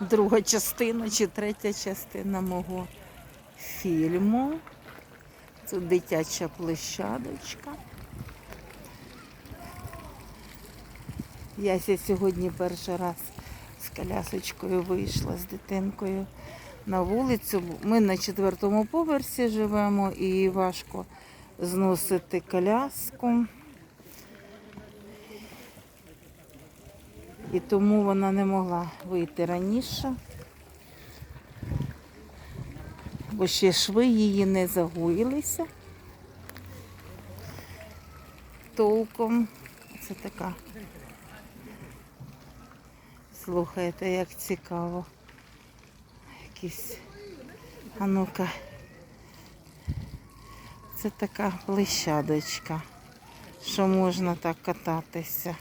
друга частина чи третя частина мого фільму. Це дитяча площадочка. Яся сьогодні перший раз з колясочкою вийшла з дитинкою на вулицю. Ми на четвертому поверсі живемо і важко зносити коляску. І тому вона не могла вийти раніше, бо ще шви її не загоїлися толком. Це така. Слухайте, як цікаво. Якісь. А ну-ка. Це така площадочка, що можна так кататися.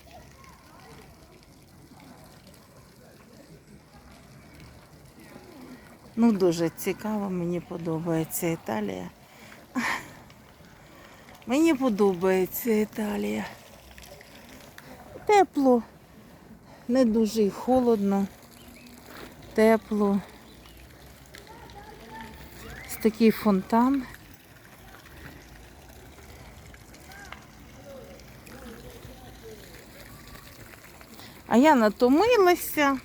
Ну, дуже цікаво, мені подобається Італія. Мені подобається Італія. Тепло, не дуже холодно, тепло. Ось такий фонтан. А я натомилася,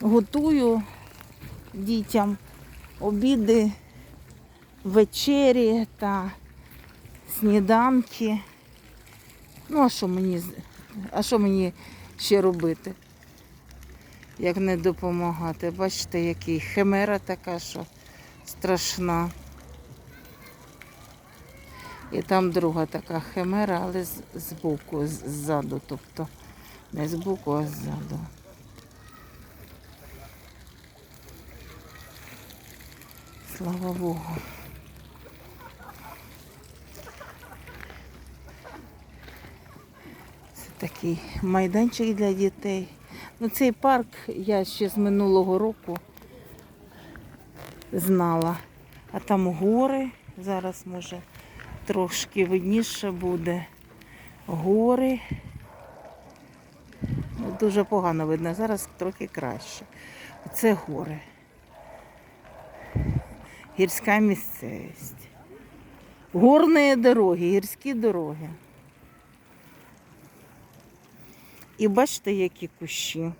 готую дітям обіди, вечері та сніданки. Ну, а що мені, а що мені ще робити? Як не допомагати? Бачите, який химера така, що страшна. І там друга така химера, але з, з- ззаду, тобто не збоку, а ззаду. Слава Богу. Це такий майданчик для дітей. Ну, цей парк я ще з минулого року знала. А там гори. Зараз може трошки видніше буде. Гори. Ну, Дуже погано видно, зараз трохи краще. Це гори. Гірська місцевість. Горні дороги, гірські дороги. І бачите, які кущі.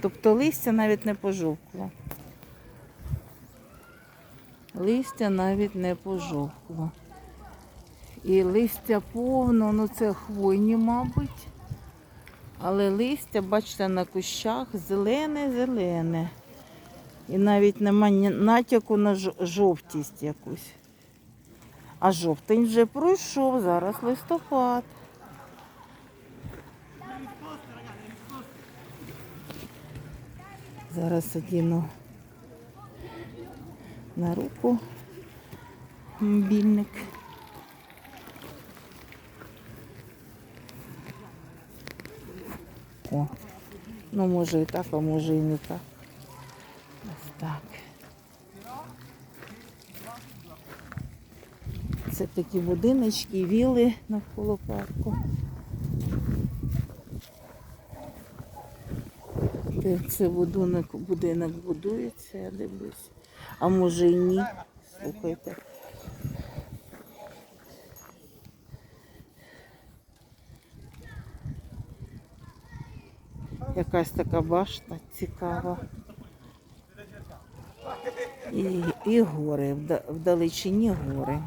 Тобто листя навіть не пожовкло. Листя навіть не пожовкло. І листя повно, ну це хвойні, мабуть. Але листя, бачите, на кущах зелене-зелене. І навіть нема ні натяку на жовтість якусь. А жовтень вже пройшов, зараз листопад. Зараз одіну на руку мобільник. О, ну може і так, а може і не так. Так. Це такі будиночки, віли навколо парку. Де Це будинок, будинок будується, я дивлюсь. А може і ні. Слухайте. Якась така башта цікава. І, і гори, вда- вдалечині гори.